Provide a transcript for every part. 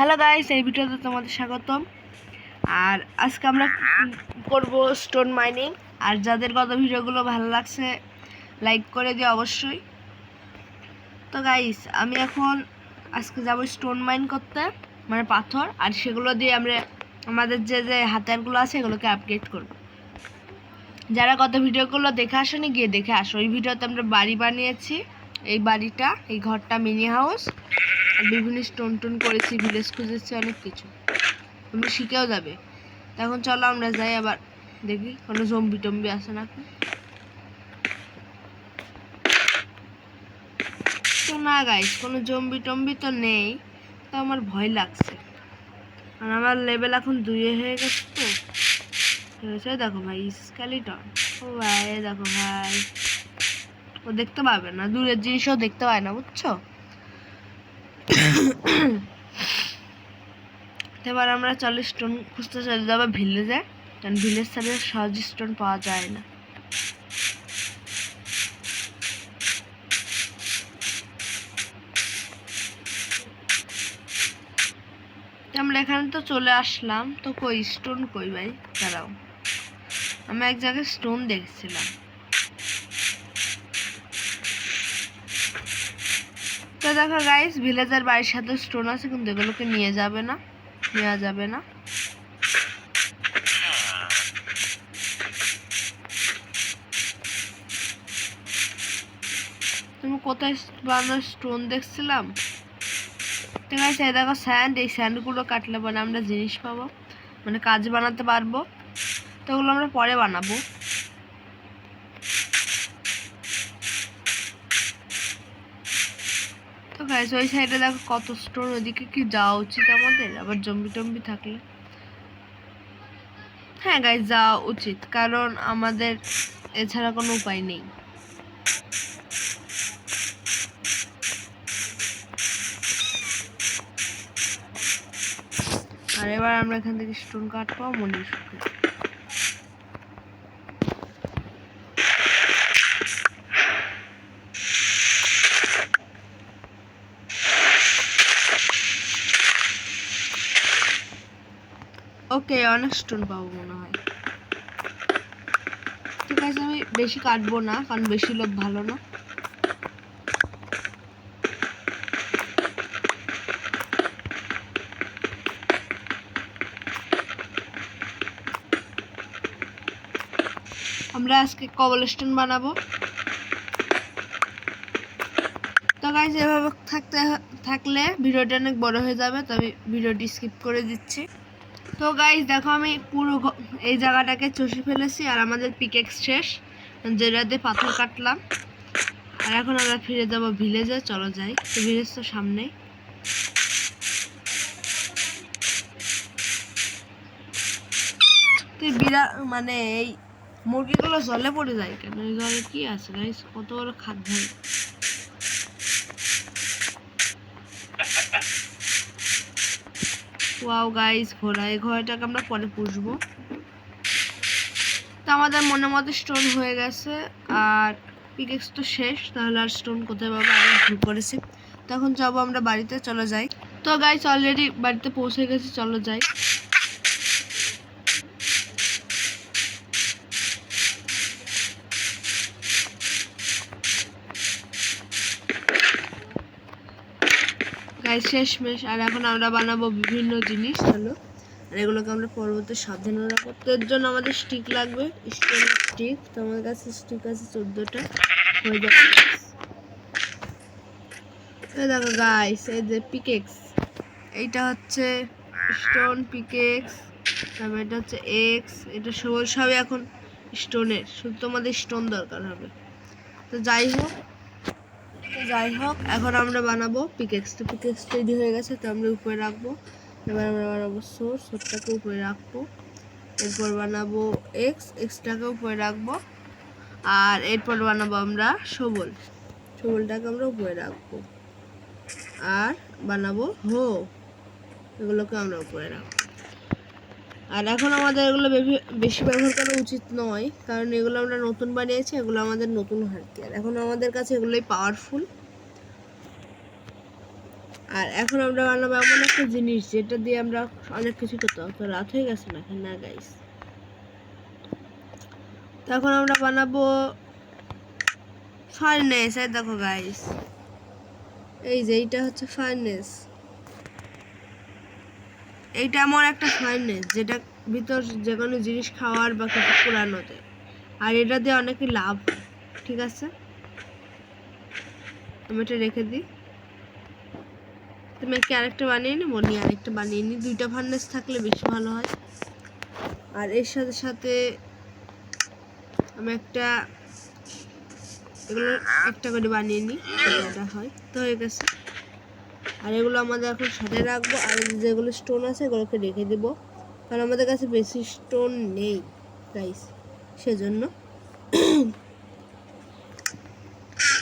Hello guys এই ভিডিওতে তোমাদের স্বাগতম। আর আজকে আমরা করব স্টোন মাইনিং আর যাদের গত ভিডিওগুলো ভালো লাগছে লাইক করে দিও অবশ্যই। তো গাইস আমি এখন আজকে যাব স্টোন মাইন করতে মানে পাথর। আর সেগুলো দিয়ে আমরা আমাদের যে যে হাতিয়ারগুলো আছে, এগুলোকে আপগ্রেড করব। যারা গত ভিডিওগুলো দেখে আসেনি, গিয়ে দেখে আসো। ওই ভিডিওতে আমরা বাড়ি বানিয়েছি। এই বাড়িটা, এই ঘরটা মিনি হাউস বিভিন্ন স্টোন টোন করেছি ভিলেজ খুঁজেছি, অনেক কিছু। তুমি শিখেও যাবে। তো এখন চলো আমরা যাই আবার দেখি, কোনো জম্বি টম্বি আছে নাকি? তো না গাইস কোনো জম্বি টম্বি তো নেই, তো আমার ভয় লাগছে। আর আমার লেভেল এখন দুইয়ে হয়ে গেছে তো। হয়েছে দেখো ভাই স্কেলিটন ও ভাই, দেখো ভাই। ও দেখতে পাবে না, দূরের জিনিসও দেখতে পায় না, বুঝছ? এবার আমরা চল্লিশ স্টোন খুঁজতে চলে যাব ভিলেজে কারণ ভিলেজ ছাড়া সহজ স্টোন পাওয়া যায় না। আমরা এখানে তো চলে আসলাম, তো কই? স্টোন কই ভাই? দাঁড়াও। আমি এক জায়গায় স্টোন দেখছিলাম। তো দেখো গাইস ভিলেজের বাড়ির সাথে স্টোন আছে, কিন্তু এগুলোকে নিয়ে যাবে না, নেওয়া যাবে না। তুমি কোথায় বানানো স্টোন দেখছিলাম? ঠিক আছে এই দেখো স্যান্ড এই স্যান্ডগুলো কাটলে পরে আমরা জিনিস পাবো মানে কাজ বানাতে পারব। তো ওগুলো আমরা পরে বানাবো। গাইস ওই সাইডে দেখো কত স্টোন ওইদিকে কি যাওয়া উচিত আমাদের? আবার জম্বি টম্বি থাকলে। হ্যাঁ গাইস যাওয়া উচিত, কারণ আমাদের এছাড়া কোনো উপায় নেই। আর এবার আমরা এখান থেকে স্টোন কাটবো, মন্দির শুকে ওকে অনেক স্টোন পাবো মনে হয়। ঠিক আছে, আমি বেশি কাটবো না, কারণ বেশি লোক ভালো না। আমরা আজকে কবল স্টোন বানাবো। তো গাইজ এভাবে থাকতে থাকলে ভিডিওটা অনেক বড় হয়ে যাবে, তো আমি ভিডিওটি স্কিপ করে দিচ্ছি। তো গাইজ দেখো আমি পুরো এই জায়গাটাকে চষে ফেলেছি আর আমাদের পিকেক্স শেষ। যেটাতে পাথর কাটলাম। আর এখন আমরা ফিরে যাব ভিলেজে চলো যাই। ভিলেজ তো সামনেই। তো মানে এই মুরগিগুলো জলে পড়ে যায় কেন? জলে কি আছে গাইস কত বড় খাদ ওয়াও গাইস ঘোড়া এই ঘোড়াটাকে আমরা পরে পুষবো। তো আমাদের মনে মতো স্টোন হয়ে গেছে, আর পিকেক্স তো শেষ, তাহলে আর স্টোন কোথায় পাবো? আমি ভুল করেছি। তখন যাব আমরা বাড়িতে, চলে যাই। তো গাইস অলরেডি বাড়িতে পৌঁছে গেছি, চলো যাই। গাইস শেষমেশ, আর এখন আমরা বানাবো বিভিন্ন জিনিস হলো আর এগুলোকে আমরা পরবর্তী সাবধানে রাখব। তো এর জন্য আমাদের স্টিক লাগবে স্টোন স্টিক তো আমার কাছে স্টিক আছে চোদ্দোটা। হয়ে যাবে। দেখো গাইস এই যে পিকেক্স এইটা হচ্ছে স্টোন পিকেক্স তারপর এটা হচ্ছে এক্স এটা সব সবই এখন স্টোনের শুধু তোমাদের স্টোন দরকার হবে। তো যাই হোক যাই হোক, এখন আমরা বানাবো পিকেক্স তো পিকেক্স তৈরি হয়ে গেছে, তো আমরা উপরে রাখব। এবার আমরা বানাবো সোর সোরটাকে উপরে রাখব। এরপর বানাবো এক্স এক্সটাকে উপরে রাখব। আর এরপর বানাবো আমরা সবল সবলটাকে আমরা উপরে রাখব। আর বানাবো হো এগুলোকে আমরা উপরে রাখব। আর এখন আমাদের এগুলো বেশি- ব্যবহার করা উচিত নয়, কারণ এগুলো আমরা নতুন বানিয়েছি, এগুলো আমাদের নতুন হাতিয়ার এখন আমাদের কাছে এগুলোই পাওয়ারফুল আর এখন আমরা বানাবো এমন একটা জিনিস যেটা দিয়ে আমরা অনেক কিছু করতে তো রাত হয়ে গেছে না না গাইস তো এখন আমরা বানাবো ফার্নেস এই দেখো গাইস এই যে, এইটা হচ্ছে ফার্নেস এইটা এমন একটা ফার্নেস যেটা ভিতর যে কোনো জিনিস খাওয়ার বা কিছু পুরানোতে আর এটা দিয়ে অনেকই লাভ ঠিক আছে? আমি এটা রেখে দিই। তুমি কি আরেকটা বানিয়ে নি আরেকটা বানিয়ে নিই। দুইটা ফার্নেস থাকলে বেশি ভালো হয়। আর এর সাথে সাথে আমি একটা এগুলো একটা করে বানিয়ে নিই এটা হয়। তো হয়ে গেছে। আর এগুলো আমাদের এখন সাথে রাখব। আর যেগুলো স্টোন আছে, এগুলোকে রেখে দেবো। কারণ আমাদের কাছে বেশি স্টোন নেই গাইস সেজন্য।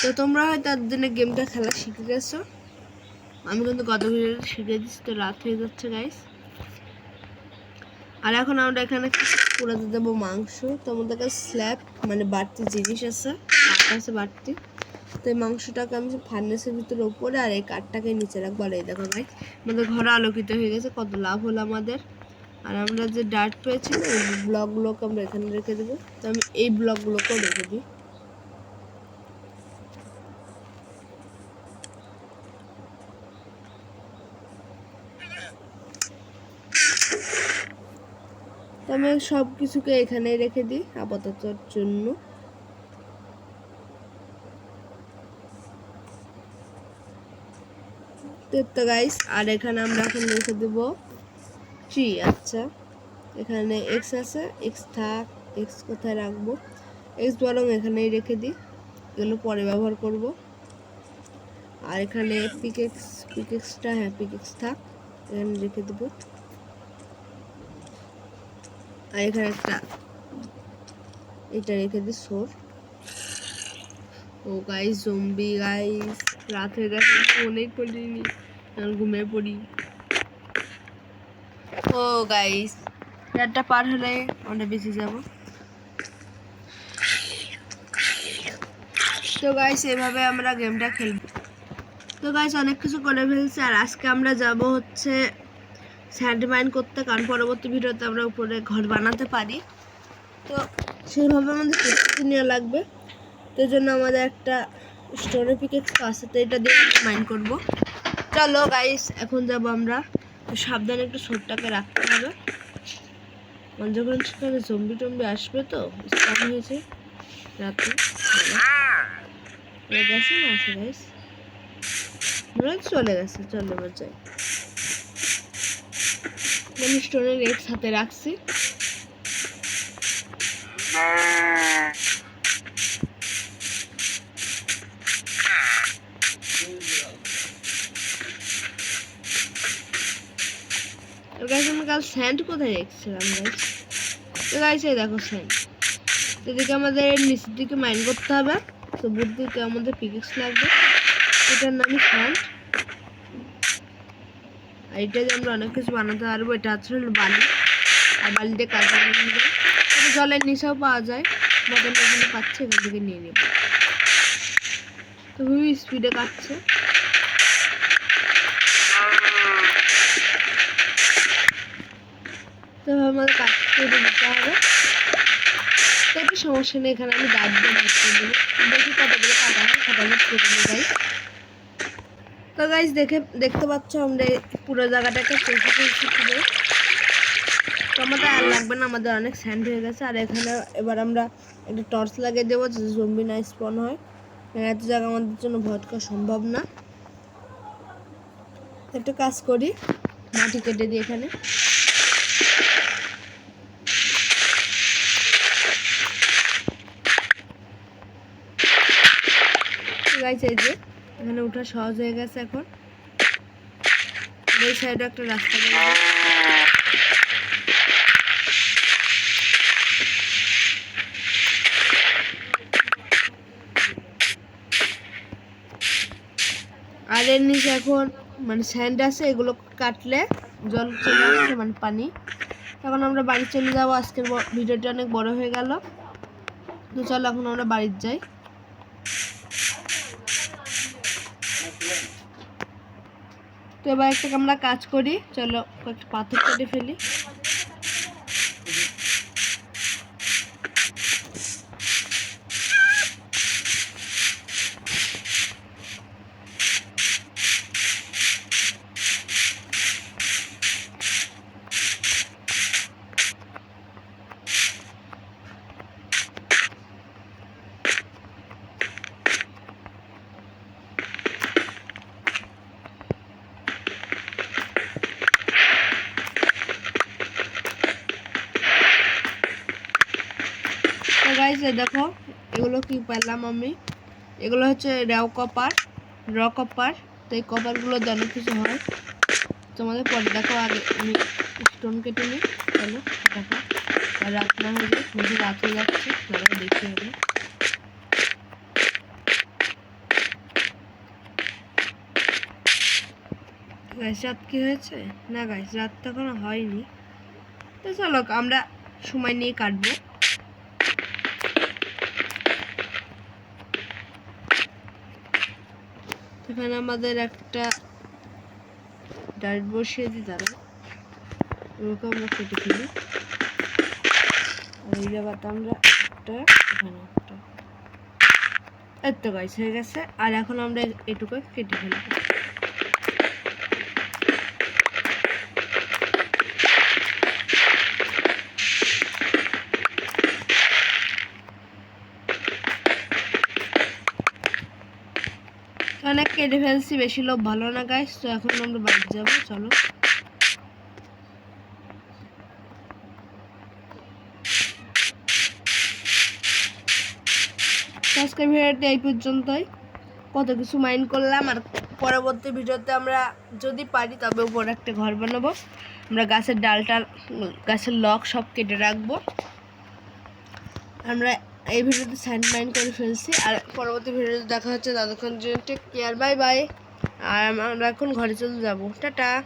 তো তোমরা হয়তো তার জন্য গেমটা খেলা শিখে গেছো। আমি কিন্তু গত ভিডিও শিখে দিচ্ছি, তো রাত হয়ে যাচ্ছে গাইস আর এখন আমরা এখানে পুরাতে দেবো মাংস। তো আমাদের কাছে স্ল্যাব মানে বাড়তি জিনিস আছে আছে বাড়তি। তো এই মাংসটাকে আমি ফার্নেসের ভিতরে ওপরে আর এই কাঠটাকে নিচে রাখব। আর এই দেখো, ভাই, আমাদের ঘর আলোকিত হয়ে গেছে, কত লাভ হলো আমাদের। আর আমরা যে ডার্ট পেয়েছি এই ব্লকগুলোকে আমরা এখানে রেখে দেবো। তো আমি এই ব্লকগুলোকেও রেখে দিই। তো আমি সব কিছুকে এখানেই রেখে দিই আপাততর জন্য। গাইস আর এখানে আমরা এখন রেখে দেব ট্রি আচ্ছা। এখানে এক্স আছে এক্স থাক এক্স কোথায় রাখব? এক্স বরং এখানেই রেখে দিই, এগুলো পরে ব্যবহার করব। আর এখানে পিকেক্স পিকেক্সটা হ্যাঁ পিকেক্স থাক, এখানে রেখে দেবো। আর এখানে একটা এটা রেখে দিই সোর ও গাইস জম্বি গাইস রাত হয়ে অনেক পড়িনি ঘুমিয়ে পড়ি। ও গাইস রাতটা পার হলে আমরা বেঁচে যাব। তো গাইস এভাবে আমরা গেমটা খেলব। তো গাইস অনেক কিছু করে ফেলছি, আর আজকে আমরা যাব হচ্ছে স্যান্ড মাইন করতে, কারণ পরবর্তী ভিডিওতে আমরা উপরে ঘর বানাতে পারি। তো সেইভাবে আমাদের প্রস্তুতি নেওয়া লাগবে। তো জন্য আমাদের একটা স্টোরে পিকেক্স আছে, তো এটা দিয়ে মাইন করব। চলো গাইস এখন যাব আমরা। সাবধানে একটু সোরটাকে রাখতে হবে। মানে যখন সেখানে জম্বি টম্বি আসবে তো স্টার্ট হয়েছে রাতে। চলে। গেছে চলে গেছে, চলো এবার যাই। আমি স্টোনের এক্স হাতে রাখছি। গাইস আমি কাল স্যান্ড কোথায় রেখেছিলাম গাইস তো গাইস এই দেখো স্যান্ড এদিকে আমাদের নিচের দিকে মাইন করতে হবে। তো বুদ্ধিতে আমাদের পিকেক্স লাগবে। এটার নামই স্যান্ড আর এটা দিয়ে আমরা অনেক কিছু বানাতে পারব, এটা হচ্ছে বালি। আর বালিতে কাজ জলের নিচেও পাওয়া যায়। মটন এখানে পাচ্ছে, এখান থেকে নিয়ে নেব। তো খুবই স্পিডে কাটছে। তো আমাদের কাটতে দিতে হবে। তো একটু সমস্যা নেই, এখানে আমি দাঁত দিয়ে করে দেবো। দেখি কতগুলো কাটা হয় কেটে যাই তো গাইজ দেখে, দেখতে পাচ্ছ আমরা পুরো জায়গাটাকে চলতে চলছি পুরো তো আমাদের আর লাগবে না, আমাদের অনেক স্যান্ড হয়ে গেছে। আর এখানে এবার আমরা একটা টর্চ লাগিয়ে দেবো, যাতে জম্বি না স্পন হয়। এত জায়গা আমাদের জন্য ভয় করা সম্ভব না। একটা কাজ করি, মাটি কেটে দিই এখানে। এই যে এখানে ওঠা সহজ হয়ে গেছে এখন। এই সাইডে একটা রাস্তা আর এর নিচে এখন মানে স্যান্ড আছে, এগুলো কাটলে জল চলে আসছে মানে পানি। তখন আমরা বাড়ি চলে যাব। আজকের ভিডিওটা অনেক বড় হয়ে গেল। তো চলো এখন আমরা বাড়ির যাই। তো এবার একটা আমরা কাজ করি। চলো একটা পাথর কেটে ফেলি। তো গাইজ দেখো, এগুলো কি পেলাম আমি? এগুলো হচ্ছে র্যাও কপার, র কপার। তো এই কপারগুলো অনেক কিছু হয়? তোমাদের পরে দেখো আগে আমি স্টোন কেটে নিই। চলো, দেখো। আর রাত না হয়ে যায় মুখে রাত হয়ে যাচ্ছে, চলো দেখি হবে গাইস রাত কি হয়েছে? না গাইস রাত তো এখনও হয়নি। তো চলো, আমরা সময় নিয়ে কাটবো। এখানে আমাদের একটা ডাইট বসিয়ে দিই তারা ওকে আমরা কেটে ফেলি। এই জায়গাটা আমরা একটা, এখানে একটা। এত গাছ হয়ে গেছে। আর এখন আমরা এটুকু কেটে ফেলব কেটে ফেলছি বেশি লোভ ভালো না গাইস তো এখন আমরা বাড়ি যাব, চলো। আজকের ভিডিওটি এই পর্যন্তই। কত কিছু মাইন্ড করলাম, আর পরবর্তী ভিডিওতে আমরা যদি পারি, তবে উপর একটা ঘর বানাবো। আমরা গাছের ডালটা, গাছের লক সব কেটে রাখব। আমরা এই ভিডিওতে স্যান্ড মাইন্ড করে ফেলছি। আর পরবর্তী ভিডিওতে দেখা হচ্ছে ততক্ষণ জন্য টেক কেয়ার, বাই বাই। আর আমরা এখন ঘরে চলে যাব। টাটা।